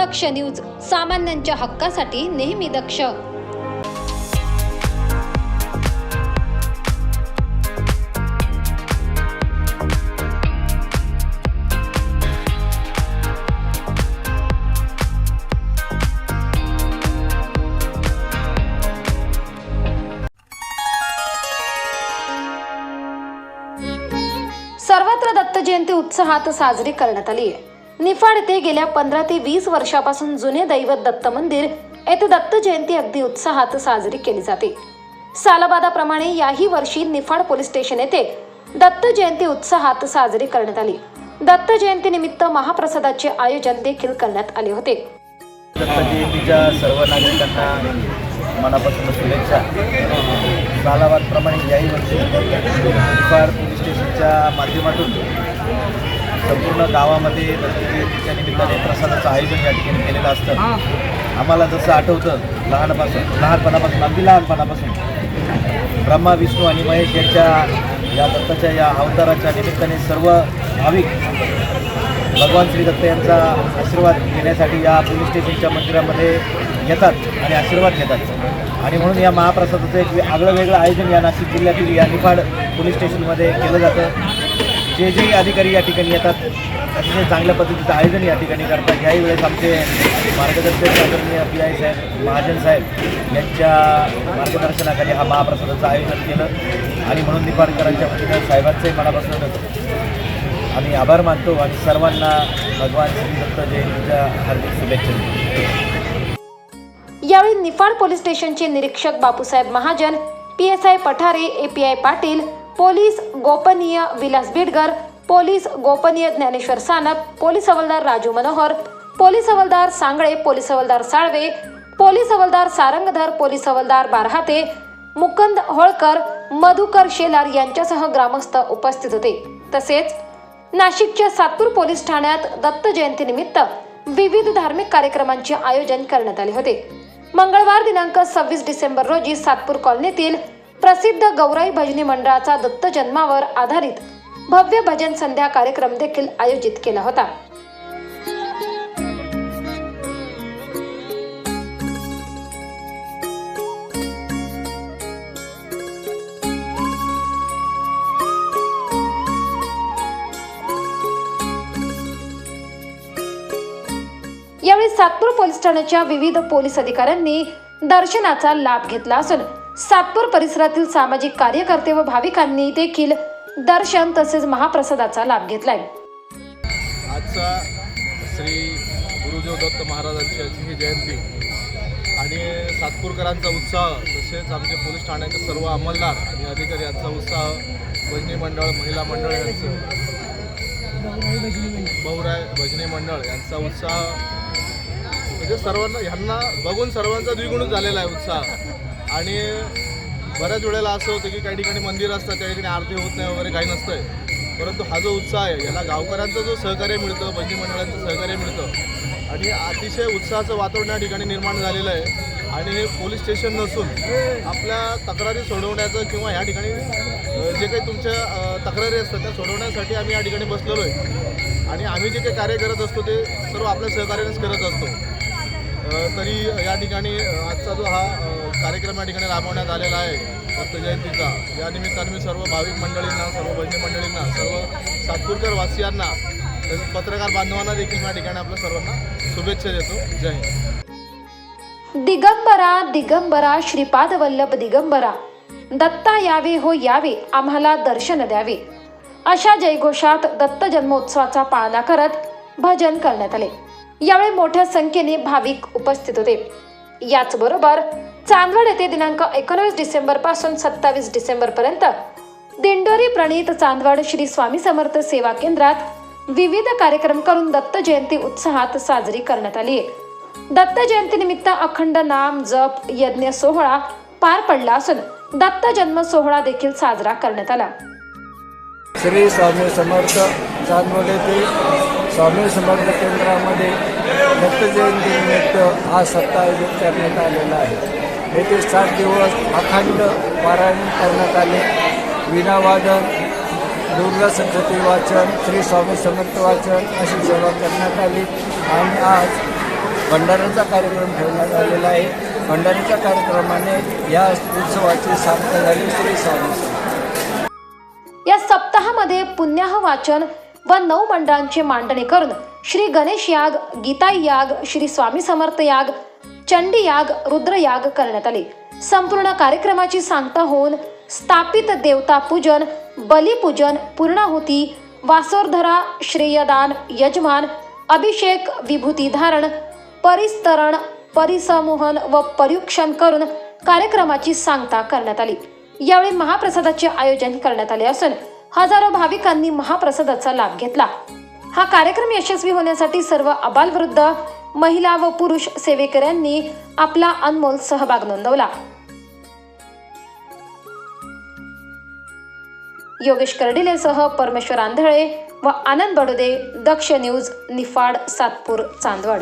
दक्ष news सामान्यांच्या हक्कासाठी नेहमी दक्ष. सर्वत्र दत्त जयंती उत्साहात साजरी करण्यात आली आहे. निफाड येथे गेल्या पंधरा ते वीस वर्षापासून जुने दैवत दत्त मंदिर येथे दत्त जयंती अगदी उत्साहात साजरी केली जाते. सालबादाप्रमाणे याही वर्षी निफाड पोलीस स्टेशन येथे दत्त जयंती उत्साहात साजरी करण्यात आली. दत्त जयंती निमित्त महाप्रसादाचे आयोजन देखील करण्यात आले होते. दत्त जयंतीच्या सर्व नागरिकांना मनापासून शुभेच्छा. सालाबादप्रमाणे याही वर्षी निफाड पोलीस स्टेशनच्या माध्यमातून संपूर्ण गावामध्ये दत्त जयंतीच्या निमित्ताने प्रसादाचं आयोजन या ठिकाणी केलेलं असतं. आम्हाला जसं आठवतं लहानपासून लहानपणापासून अगदी लहानपणापासून. ब्रह्मा विष्णू आणि महेश यांच्या या दत्ताच्या या अवताराच्या निमित्ताने सर्व भाविक भगवान श्री दत्त यांचा आशीर्वाद घेण्यासाठी या पोलीस स्टेशनच्या मंदिरामध्ये येतात आणि आशीर्वाद घेतात. आणि म्हणून या महाप्रसादाचं एक आगळं वेगळं आयोजन या नाशिक जिल्ह्यातील या निफाड पोलीस स्टेशनमध्ये केलं जातं. जे जे अधिकारी या ठिकाणी येतात अतिशय चांगल्या पद्धतीचं आयोजन या ठिकाणी करतात. याही वेळेस आमचे मार्गदर्शक आदरणीय पी आय साहेब महाजन साहेब यांच्या मार्गदर्शनाखाली हा महाप्रसादाचं आयोजन केलं. आणि म्हणून निपाणकरांच्या वतीनं साहेबांचंही मनापासून आम्ही आभार मानतो आणि सर्वांना भगवान श्री दत्त जयंतीच्या हार्दिक शुभेच्छा यावेळी निफाड पोलीस स्टेशनचे निरीक्षक Bapusaheb Mahajan P S I Pathare A P I Patil police गोपनीय विलास बिडगर पोलीस गोपनीय ज्ञानेश्वर सानप पोलीस हवालदार राजू मनोहर पोलीस हवालदार सांगळे पोलीस हवालदार साळवे पोलीस हवालदार सारंगधर पोलीस हवालदार बारहाते मुकंद होळकर मधुकर शेलार यांच्यासह ग्रामस्थ उपस्थित होते. तसेच नाशिकच्या सातपूर पोलीस ठाण्यात दत्त जयंतीनिमित्त विविध धार्मिक कार्यक्रमांचे आयोजन करण्यात आले होते. मंगळवार दिनांक सव्वीस डिसेंबर रोजी सातपूर कॉलनीतील प्रसिद्ध गौराई भजनी मंडळाचा दत्त जन्मावर आधारित भव्य भजन संध्या कार्यक्रम देखील आयोजित केला होता. यावेळी सातपूर पोलीस ठाण्याच्या विविध पोलीस अधिकाऱ्यांनी दर्शनाचा लाभ घेतला असून सातपूर परिसरातील सामाजिक कार्यकर्ते व भाविकांनी देखील दर्शन तसेच महाप्रसादाचा लाभ घेतलाय. आजचा श्री गुरुदेव दत्त महाराजांची ही जयंती आणि सातपूरकरांचा उत्साह तसेच आमचे पोलीस ठाण्याचे सर्व अंमलदार आणि अधिकारी यांचा उत्साह भजनी मंडळ महिला मंडळ यांचं बहुराय भजनी मंडळ यांचा उत्साह म्हणजे सर्वांना ह्यांना बघून सर्वांचा द्विगुणच झालेला आहे उत्साह. आणि बऱ्याच वेळेला असं होतं की काही ठिकाणी मंदिर असतं त्या ठिकाणी आरती होत नाही वगैरे काही नसतंय. परंतु हा जो उत्साह आहे याला गावकऱ्यांचं जो सहकार्य मिळतं भजनी मंडळांचं सहकार्य मिळतं. आणि अतिशय उत्साहाचं वातावरण या ठिकाणी निर्माण झालेलं आहे. आणि हे पोलीस स्टेशन नसून आपल्या तक्रारी सोडवण्याचं किंवा या ठिकाणी जे काही तुमच्या तक्रारी असतात त्या सोडवण्यासाठी आम्ही या ठिकाणी बसलेलो आहे. आणि आम्ही जे काही कार्य करत असतो ते सर्व आपल्या सहकार्यानेच करत असतो. तरी या ठिकाणी आजचा जो हा कार्यक्रम या ठिकाणी राबवण्यात आलेला आहे. दत्त जयंतीचा. या निमित्ताने मी सर्व भाविक मंडळींना सर्व भजनी मंडळींना सर्व सातपूरकर वासियांना तसेच पत्रकार बांधवांना देखील या ठिकाणी आपल्या सर्वांना शुभेच्छा देतो. जय हिंद. दिगंबरा दिगंबरा श्रीपाद वल्लभ दिगंबरा. दत्ता यावे हो यावे आम्हाला दर्शन द्यावे. अशा जयघोषात दत्त जन्मोत्सवाचा पाळणा करत भजन करण्यात आले. यावेळी मोठ्या संख्येने भाविक उपस्थित होते. याचबरोबर चांदवड येथे दिनांक एकोणीस डिसेंबरपासून सत्तावीस डिसेंबर पर्यंत दिंडोरी प्रणीत चांदवड श्री स्वामी समर्थ सेवा केंद्रात विविध कार्यक्रम करून दत्त जयंती उत्साहात साजरी करण्यात आली. दत्त जयंतीनिमित्त अखंड नाम जप यज्ञ सोहळा पार पडला असून दत्त जन्म सोहळा देखील साजरा करण्यात आला. श्री स्वामी समर्थ चांदवड येथे स्वामी समर्थ केंद्रामध्ये दत्त जयंतीनिमित्त हा सप्ताह आयोजित करण्यात आलेला आहे. येथे सात दिवस अखंड पारायण करण्यात आले. विनावादन दुर्गा सप्तती वाचन श्री स्वामी समर्थ वाचन अशी सेवा करण्यात आली. आणि आज भंडाऱ्याचा कार्यक्रम ठेवण्यात आलेला आहे. भंडाऱ्याच्या कार्यक्रमाने या उत्सवाची स्थापना झाली श्री स्वामी या सप्ताहामध्ये पुण्याह वाचन व नऊ मंडळांची मांडणी करून श्री गणेश याग गीता याग श्री स्वामी समर्थ याग चंडीयाग रुद्रयाग करण्यात आले. संपूर्ण कार्यक्रमाची सांगता होऊन स्थापित देवता पूजन बलिपूजन पूर्णाहुती वासोरधरा श्रेयदान यजमान अभिषेक विभूती धारण परिस्तरण परिसमोहन व परीक्षण करून कार्यक्रमाची सांगता करण्यात आली. यावेळी महाप्रसादाचे आयोजन करण्यात आले असून हजारो भाविकांनी महाप्रसादाचा लाभ घेतला. हा कार्यक्रम यशस्वी होण्यासाठी सर्व अबालवृद्ध महिला व पुरुष सेवेकऱ्यांनी आपला अनमोल सहभाग नोंदवला. योगेश कर्डिलेसह परमेश्वर आंधळे व आनंद बडोदे दक्ष न्यूज निफाड सातपूर चांदवड.